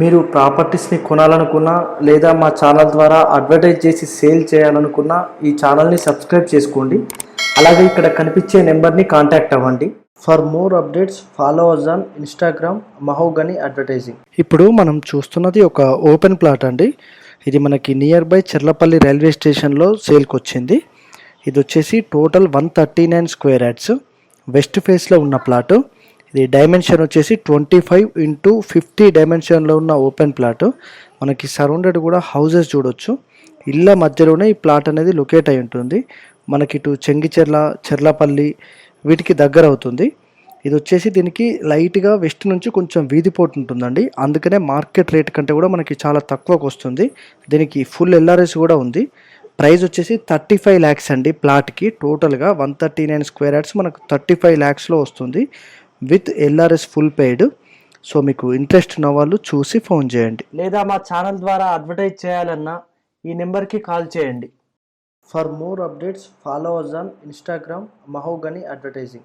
మీరు ప్రాపర్టీస్ని కొనాలనుకున్నా లేదా మా ఛానల్ ద్వారా అడ్వర్టైజ్ చేసి సేల్ చేయాలనుకున్నా ఈ ఛానల్ని సబ్స్క్రైబ్ చేసుకోండి. అలాగే ఇక్కడ కనిపించే నెంబర్ని కాంటాక్ట్ అవ్వండి. For more updates follow us on Instagram Mahogany advertising ఇప్పుడు మనం చూస్తున్నది ఒక ఓపెన్ ప్లాట్ అండి. ఇది మనకి నియర్ బై చెర్లపల్లి రైల్వే స్టేషన్లో సేల్కి వచ్చింది. ఇది వచ్చేసి total one thirty nine square yards west ఫేస్లో ఉన్న ప్లాటు ఇది డైమెన్షన్ వచ్చేసి ట్వంటీ ఫైవ్ ఇంటూ ఫిఫ్టీ డైమెన్షన్లో ఉన్న ఓపెన్ ప్లాట్ మనకి సరౌండెడ్ కూడా హౌజెస్ చూడొచ్చు. ఇళ్ళ మధ్యలోనే ఈ ప్లాట్ అనేది లొకేట్ అయి ఉంటుంది. మనకి ఇటు చెంగిచెర్ల చెర్లపల్లి వీటికి దగ్గర అవుతుంది. ఇది వచ్చేసి దీనికి లైట్గా వెస్ట్ నుంచి కొంచెం వీధిపోటు ఉంటుందండి. అందుకనే మార్కెట్ రేట్ కంటే కూడా మనకి చాలా తక్కువకు వస్తుంది. దీనికి ఫుల్ ఎల్ఆర్ఎస్ కూడా ఉంది. ప్రైస్ వచ్చేసి థర్టీ ఫైవ్ ల్యాక్స్ అండి ప్లాట్కి టోటల్గా one thirty nine square yards మనకు థర్టీ ఫైవ్ ల్యాక్స్లో వస్తుంది. With LRS full paid. So మీకు ఇంట్రెస్ట్ ఉన్న వాళ్ళు చూసి ఫోన్ చేయండి. లేదా మా ఛానల్ ద్వారా అడ్వర్టైజ్ చేయాలన్నా ఈ నెంబర్కి కాల్ చేయండి. For more updates follow us on Instagram Mahogany advertising.